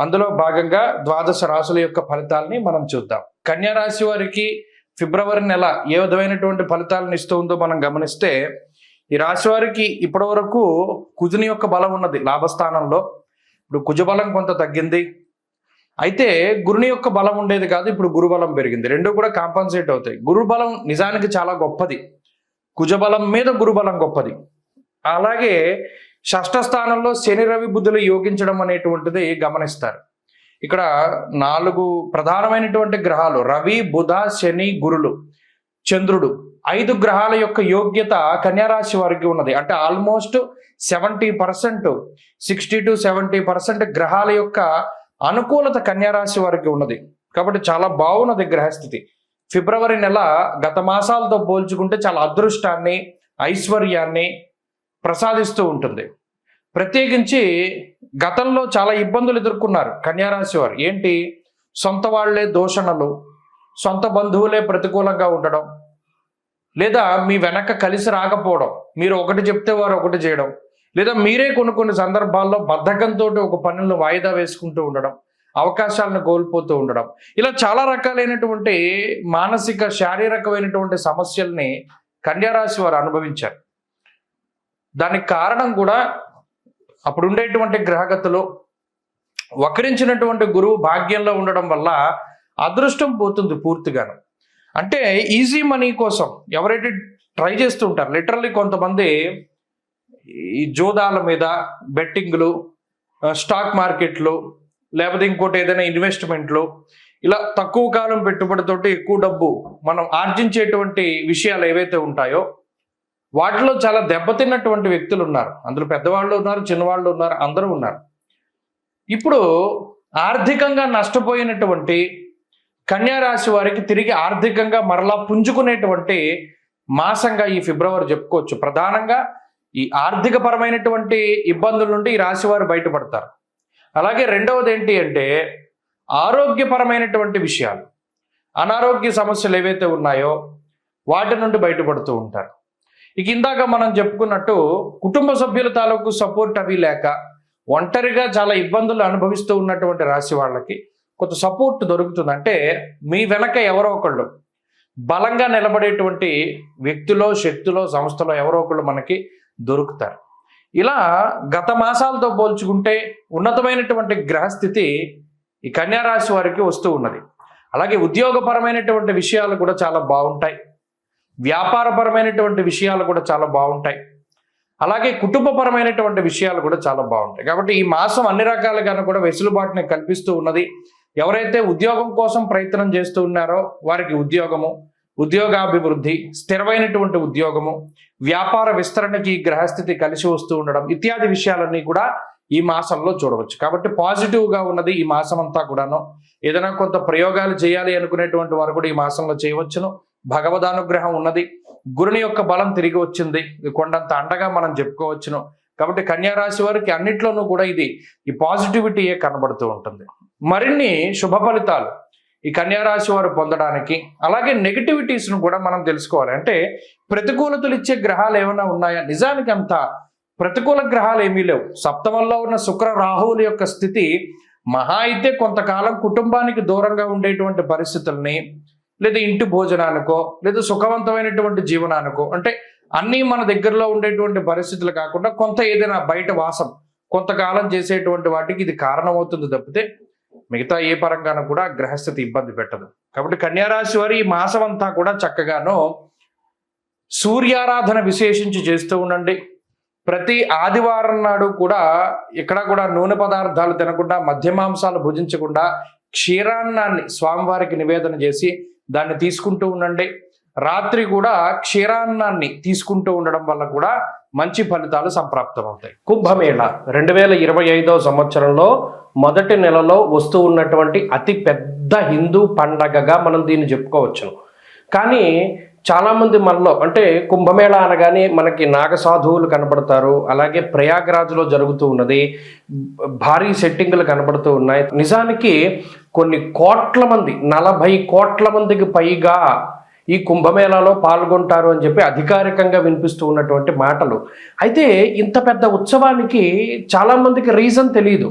అందులో భాగంగా ద్వాదశ రాశుల యొక్క ఫలితాలని మనం చూద్దాం. కన్యా రాశి వారికి ఫిబ్రవరి నెల ఏ విధమైనటువంటి ఫలితాలను ఇస్తూ ఉందో మనం గమనిస్తే ఈ రాశి వారికి ఇప్పటి వరకు కుజుని యొక్క బలం ఉన్నది లాభస్థానంలో. ఇప్పుడు కుజబలం కొంత తగ్గింది. అయితే గురుని యొక్క బలం ఉండేది కాదు ఇప్పుడు గురుబలం పెరిగింది. రెండు కూడా కాంపన్సేట్ అవుతాయి. గురుబలం నిజానికి చాలా గొప్పది. కుజబలం మీద గురుబలం గొప్పది. అలాగే షష్ఠ స్థానంలో శని రవి బుద్ధులు యోగించడం అనేటువంటిది గమనిస్తారు. ఇక్కడ నాలుగు ప్రధానమైనటువంటి గ్రహాలు రవి బుధ శని గురులు చంద్రుడు ఐదు గ్రహాల యొక్క యోగ్యత కన్యారాశి వారికి ఉన్నది. అంటే almost seventy percent sixty to seventy percent గ్రహాల యొక్క అనుకూలత కన్యారాశి వారికి ఉన్నది. కాబట్టి చాలా బాగున్నది గ్రహస్థితి. ఫిబ్రవరి నెల గత మాసాలతో పోల్చుకుంటే చాలా అదృష్టాన్ని ఐశ్వర్యాన్ని ప్రసాదిస్తూ ఉంటుంది. ప్రత్యేకించి గతంలో చాలా ఇబ్బందులు ఎదుర్కొన్నారు కన్యారాశి వారు. ఏంటి? సొంత వాళ్ళే దూషణలు సొంత బంధువులే ప్రతికూలంగా ఉండడం లేదా మీ వెనక కలిసి రాకపోవడం మీరు ఒకటి చెప్తే వారు ఒకటి చేయడం లేదా మీరే కొన్ని కొన్ని సందర్భాల్లో బద్ధకంతో ఒక పనులను వాయిదా వేసుకుంటూ ఉండడం అవకాశాలను కోల్పోతూ ఉండడం ఇలా చాలా రకాలైనటువంటి మానసిక శారీరకమైనటువంటి సమస్యల్ని కన్యారాశి వారు అనుభవించారు. దానికి కారణం కూడా అప్పుడు ఉండేటువంటి గ్రహగతులు వక్రించినటువంటి గురువు భాగ్యంలో ఉండడం వల్ల అదృష్టం పోతుంది పూర్తిగాను. అంటే ఈజీ మనీ కోసం ఎవరైతే ట్రై చేస్తుంటారు లిటరల్లీ కొంతమంది ఈ జోదాల మీద బెట్టింగ్లు స్టాక్ మార్కెట్లు లేకపోతే ఇంకోటి ఏదైనా ఇన్వెస్ట్మెంట్లు ఇలా తక్కువ కాలం పెట్టుబడితోటి ఎక్కువ డబ్బు మనం ఆర్జించేటువంటి విషయాలు ఏవైతే ఉంటాయో వాటిలో చాలా దెబ్బతిన్నటువంటి వ్యక్తులు ఉన్నారు. అందులో పెద్దవాళ్ళు ఉన్నారు చిన్నవాళ్ళు ఉన్నారు అందరూ ఉన్నారు. ఇప్పుడు ఆర్థికంగా నష్టపోయినటువంటి కన్యారాశి వారికి తిరిగి ఆర్థికంగా మరలా పుంజుకునేటువంటి మాసంగా ఈ ఫిబ్రవరి చెప్పుకోవచ్చు. ప్రధానంగా ఈ ఆర్థిక పరమైనటువంటి ఇబ్బందుల నుండి ఈ రాశి వారు బయటపడతారు. అలాగే రెండవది ఏంటి అంటే ఆరోగ్యపరమైనటువంటి విషయాలు. అనారోగ్య సమస్యలు ఏవైతే ఉన్నాయో వాటి నుండి బయటపడుతూ ఉంటారు. ఇక ఇందాక మనం చెప్పుకున్నట్టు కుటుంబ సభ్యుల తాలూకు సపోర్ట్ అవి లేక ఒంటరిగా చాలా ఇబ్బందులు అనుభవిస్తూ ఉన్నటువంటి రాశి వాళ్ళకి కొంత సపోర్ట్ దొరుకుతుందంటే మీ వెనక ఎవరో ఒకళ్ళు బలంగా నిలబడేటువంటి వ్యక్తిలో శక్తిలో సంస్థలో ఎవరో ఒకళ్ళు మనకి దొరుకుతారు. ఇలా గత మాసాలతో పోల్చుకుంటే ఉన్నతమైనటువంటి గ్రహస్థితి ఈ కన్యా రాశి వారికి వస్తూ ఉన్నది. అలాగే ఉద్యోగపరమైనటువంటి విషయాలు కూడా చాలా బాగుంటాయి. వ్యాపారపరమైనటువంటి విషయాలు కూడా చాలా బాగుంటాయి. అలాగే కుటుంబపరమైనటువంటి విషయాలు కూడా చాలా బాగుంటాయి. కాబట్టి ఈ మాసం అన్ని రకాలుగాను కూడా వెసులుబాటుని కల్పిస్తూ ఉన్నది. ఎవరైతే ఉద్యోగం కోసం ప్రయత్నం చేస్తూ ఉన్నారో వారికి ఉద్యోగము ఉద్యోగాభివృద్ధి స్థిరమైనటువంటి ఉద్యోగము వ్యాపార విస్తరణకి ఈ గ్రహస్థితి కలిసి వస్తూ ఉండడం ఇత్యాది విషయాలన్నీ కూడా ఈ మాసంలో చూడవచ్చు. కాబట్టి పాజిటివ్గా ఉన్నది ఈ మాసం అంతా కూడాను. ఏదైనా కొంత ప్రయోగాలు చేయాలి అనుకునేటువంటి వారు కూడా ఈ మాసంలో చేయవచ్చును. భగవదానుగ్రహం ఉన్నది. గురుని యొక్క బలం తిరిగి వచ్చింది. ఇది కొండంత అండగా మనం చెప్పుకోవచ్చును. కాబట్టి కన్యారాశి వారికి అన్నిట్లోనూ కూడా ఇది ఈ పాజిటివిటీయే కనబడుతూ ఉంటుంది. మరిన్ని శుభ ఫలితాలు ఈ కన్యారాశి వారు పొందడానికి అలాగే నెగిటివిటీస్ను కూడా మనం తెలుసుకోవాలి. అంటే ప్రతికూలతలు ఇచ్చే గ్రహాలు ఏమైనా ఉన్నాయా? నిజానికి అంత ప్రతికూల గ్రహాలు ఏమీ లేవు. సప్తమంలో ఉన్న శుక్ర రాహువుల యొక్క స్థితి మహా అయితే కొంతకాలం కుటుంబానికి దూరంగా ఉండేటువంటి పరిస్థితుల్ని లేదా ఇంటి భోజనానికో లేదా సుఖవంతమైనటువంటి జీవనానికో అంటే అన్నీ మన దగ్గరలో ఉండేటువంటి పరిస్థితులు కాకుండా కొంత ఏదైనా బయట వాసం కొంతకాలం చేసేటువంటి వాటికి ఇది కారణమవుతుంది తప్పితే మిగతా ఏ పరంగానూ కూడా గ్రహస్థితి ఇబ్బంది పెట్టదు. కాబట్టి కన్యారాశి వారి ఈ మాసం అంతా కూడా చక్కగాను సూర్యారాధన విశేషించి చేస్తూ ఉండండి. ప్రతి ఆదివారం నాడు కూడా ఇక్కడ కూడా నూనె పదార్థాలు తినకుండా మధ్య మాంసాలు భుజించకుండా క్షీరాన్నాన్ని స్వామివారికి నివేదన చేసి దాన్ని తీసుకుంటూ ఉండండి. రాత్రి కూడా క్షీరాన్నాన్ని తీసుకుంటూ ఉండడం వల్ల కూడా మంచి ఫలితాలు సంప్రాప్తం అవుతాయి కుంభమేళ రెండు వేల ఇరవై ఐదవ సంవత్సరంలో మొదటి నెలలో వస్తూ ఉన్నటువంటి అతి పెద్ద హిందూ పండగగా మనం దీన్ని చెప్పుకోవచ్చును. కానీ చాలామంది మనలో అంటే కుంభమేళ అనగానే మనకి నాగసాధువులు కనబడతారు అలాగే ప్రయాగ్రాజ్లో జరుగుతూ ఉన్నది భారీ సెట్టింగులు కనబడుతూ ఉన్నాయి. నిజానికి కొన్ని కోట్ల మంది నలభై కోట్ల మందికి పైగా ఈ కుంభమేళాలో పాల్గొంటారు అని చెప్పి అధికారికంగా వినిపిస్తూ ఉన్నటువంటి మాటలు. అయితే ఇంత పెద్ద ఉత్సవానికి చాలామందికి రీజన్ తెలియదు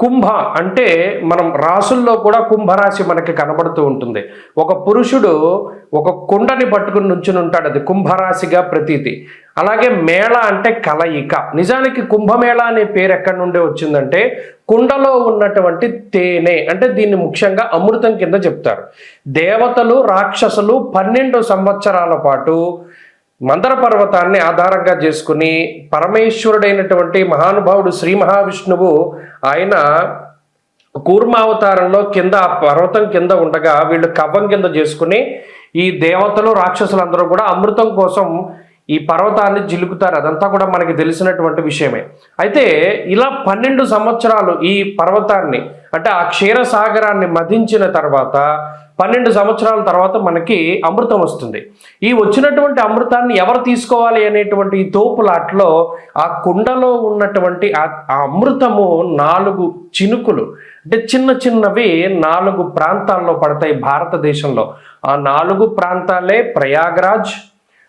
కుంభ అంటే మనం రాసుల్లో కూడా కుంభరాశి మనకి కనబడుతూ ఉంటుంది. ఒక పురుషుడు ఒక కుండని పట్టుకుని నుంచుని ఉంటాడు. అది కుంభరాశిగా ప్రతీతి. అలాగే మేళ అంటే కలయిక. నిజానికి కుంభమేళ అనే పేరు ఎక్కడి నుండి వచ్చిందంటే కుండలో ఉన్నటువంటి తేనె అంటే దీన్ని ముఖ్యంగా అమృతం కింద చెప్తారు. దేవతలు రాక్షసులు పన్నెండు సంవత్సరాల పాటు మందర పర్వతాన్ని ఆధారంగా చేసుకుని పరమేశ్వరుడైనటువంటి మహానుభావుడు శ్రీ మహావిష్ణువు ఆయన కూర్మావతారంలో కింద ఆ పర్వతం కింద ఉండగా వీళ్ళు కవ్వం కింద చేసుకుని ఈ దేవతలు రాక్షసులందరూ కూడా అమృతం కోసం ఈ పర్వతాన్ని జిలుకుతారు. అదంతా కూడా మనకి తెలిసినటువంటి విషయమే. అయితే ఇలా పన్నెండు సంవత్సరాలు ఈ పర్వతాన్ని అంటే ఆ క్షీరసాగరాన్ని మధించిన తర్వాత పన్నెండు సంవత్సరాల తర్వాత మనకి అమృతం వస్తుంది. ఈ వచ్చినటువంటి అమృతాన్ని ఎవరు తీసుకోవాలి అనేటువంటి ఈ తోపులాట్లో ఆ కుండలో ఉన్నటువంటి ఆ అమృతము నాలుగు చినుకులు అంటే చిన్న చిన్నవి నాలుగు ప్రాంతాల్లో పడతాయి భారతదేశంలో. ఆ నాలుగు ప్రాంతాలే ప్రయాగ్రాజ్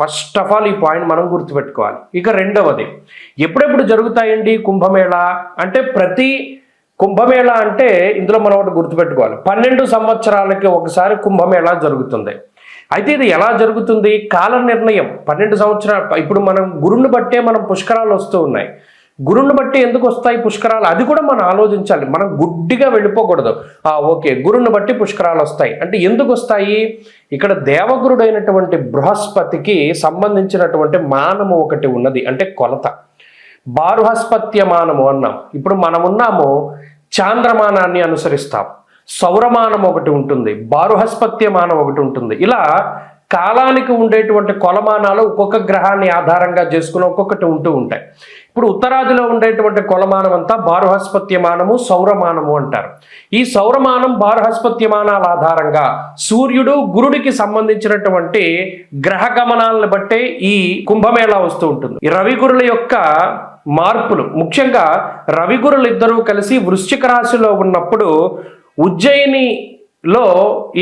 ఫస్ట్ ఆఫ్ ఆల్ ఈ పాయింట్ మనం గుర్తుపెట్టుకోవాలి. ఇక రెండవది ఎప్పుడెప్పుడు జరుగుతాయండి కుంభమేళ? అంటే ప్రతి కుంభమేళ అంటే ఇందులో మనం ఒకటి గుర్తుపెట్టుకోవాలి. పన్నెండు సంవత్సరాలకి ఒకసారి కుంభమేళ జరుగుతుంది. అయితే ఇది ఎలా జరుగుతుంది? కాల నిర్ణయం. పన్నెండు సంవత్సరాలు. ఇప్పుడు మనం గురుని బట్టే మనం పుష్కరాలు వస్తూ ఉన్నాయి. గురుని బట్టి ఎందుకు వస్తాయి పుష్కరాలు? అది కూడా మనం ఆలోచించాలి. మనం గుడ్డిగా వెళ్ళిపోకూడదు. ఓకే గురుని బట్టి పుష్కరాలు వస్తాయి. అంటే ఎందుకు వస్తాయి? ఇక్కడ దేవగురుడైనటువంటి బృహస్పతికి సంబంధించినటువంటి మానము ఒకటి ఉన్నది అంటే కొలత. బారుహస్పత్య మానము అన్నాం. ఇప్పుడు మనం ఉన్నాము చాంద్రమానాన్ని అనుసరిస్తాం. సౌరమానం ఒకటి ఉంటుంది బారుహస్పత్యమానం ఒకటి ఉంటుంది. ఇలా కాలానికి ఉండేటువంటి కొలమానాలు ఒక్కొక్క గ్రహాన్ని ఆధారంగా చేసుకుని ఒక్కొక్కటి ఉంటూ ఉంటాయి. ఇప్పుడు ఉత్తరాదిలో ఉండేటువంటి కులమానం అంతా బారుహస్పత్యమానము సౌరమానము అంటారు. ఈ సౌరమానం బారుహస్పత్యమానాల ఆధారంగా సూర్యుడు గురుడికి సంబంధించినటువంటి గ్రహ గమనాలను బట్టే ఈ కుంభమేళా వస్తూ ఉంటుంది. ఈ రవిగురుల యొక్క మార్పులు ముఖ్యంగా రవిగురులు ఇద్దరూ కలిసి వృశ్చిక రాశిలో ఉన్నప్పుడు ఉజ్జయినిలో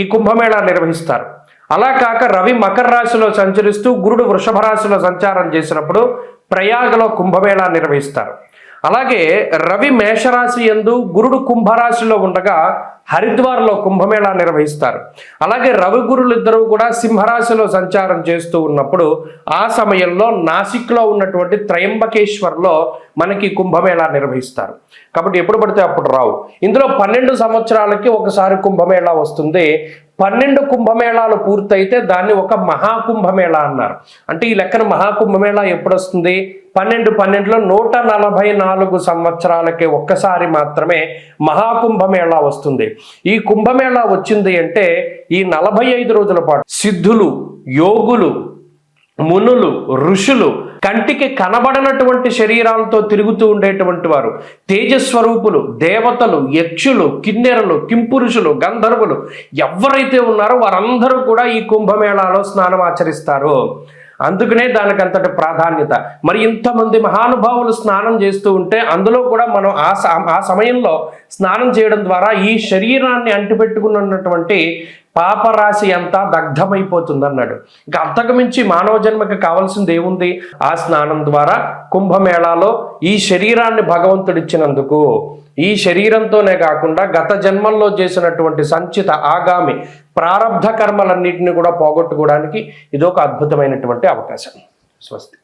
ఈ కుంభమేళా నిర్వహిస్తారు. అలా కాక రవి మకర రాశిలో సంచరిస్తూ గురుడు వృషభ రాశిలో సంచారం చేసినప్పుడు ప్రయాగలో కుంభమేళా నిర్వహిస్తారు. అలాగే రవి మేషరాశి ఎందు గురుడు కుంభరాశిలో ఉండగా హరిద్వార్లో కుంభమేళా నిర్వహిస్తారు. అలాగే రవి గురులు ఇద్దరు కూడా సింహరాశిలో సంచారం చేస్తూ ఉన్నప్పుడు ఆ సమయంలో నాసిక్లో ఉన్నటువంటి త్రయంబకేశ్వర్లో మనకి కుంభమేళా నిర్వహిస్తారు. కాబట్టి ఎప్పుడు పడితే అప్పుడు రావు. ఇందులో పన్నెండు సంవత్సరాలకి ఒకసారి కుంభమేళా వస్తుంది. పన్నెండు కుంభమేళాలు పూర్తయితే దాన్ని ఒక మహాకుంభమేళా అన్నారు. అంటే ఈ లెక్కన మహాకుంభమేళా ఎప్పుడు వస్తుంది పన్నెండు పన్నెండులో నూట నలభై నాలుగు సంవత్సరాలకి ఒక్కసారి మాత్రమే మహాకుంభమేళా వస్తుంది. ఈ కుంభమేళా వచ్చింది అంటే ఈ నలభై ఐదు రోజుల పాటు సిద్ధులు యోగులు మునులు ఋషులు కంటికి కనబడనటువంటి శరీరాలతో తిరుగుతూ ఉండేటువంటి వారు. తేజస్వరూపులు దేవతలు యక్షులు కిన్నెరలు కింపురుషులు గంధర్వులు ఎవరైతే ఉన్నారో వారందరూ కూడా ఈ కుంభమేళాలో స్నానం ఆచరిస్తారు. అందుకనే దానికి అంతటి ప్రాధాన్యత. మరి ఇంతమంది మహానుభావులు స్నానం చేస్తూ ఉంటే అందులో కూడా మనం ఆ ఆ సమయంలో స్నానం చేయడం ద్వారా ఈ శరీరాన్ని అంటిపెట్టుకున్నటువంటి పాపరాశి అంతా దగ్ధమైపోతుంది అన్నాడు ఇంకా అంతకుమించి మానవ జన్మకి కావాల్సింది ఏముంది? ఆ స్నానం ద్వారా కుంభమేళాలో ఈ శరీరాన్ని భగవంతుడిచ్చినందుకు ఈ శరీరంతోనే కాకుండా గత జన్మల్లో చేసినటువంటి సంచిత ఆగామి ప్రారంధ కర్మలన్నింటినీ కూడా పోగొట్టుకోవడానికి ఇది ఒక అద్భుతమైనటువంటి అవకాశం. స్వస్తి.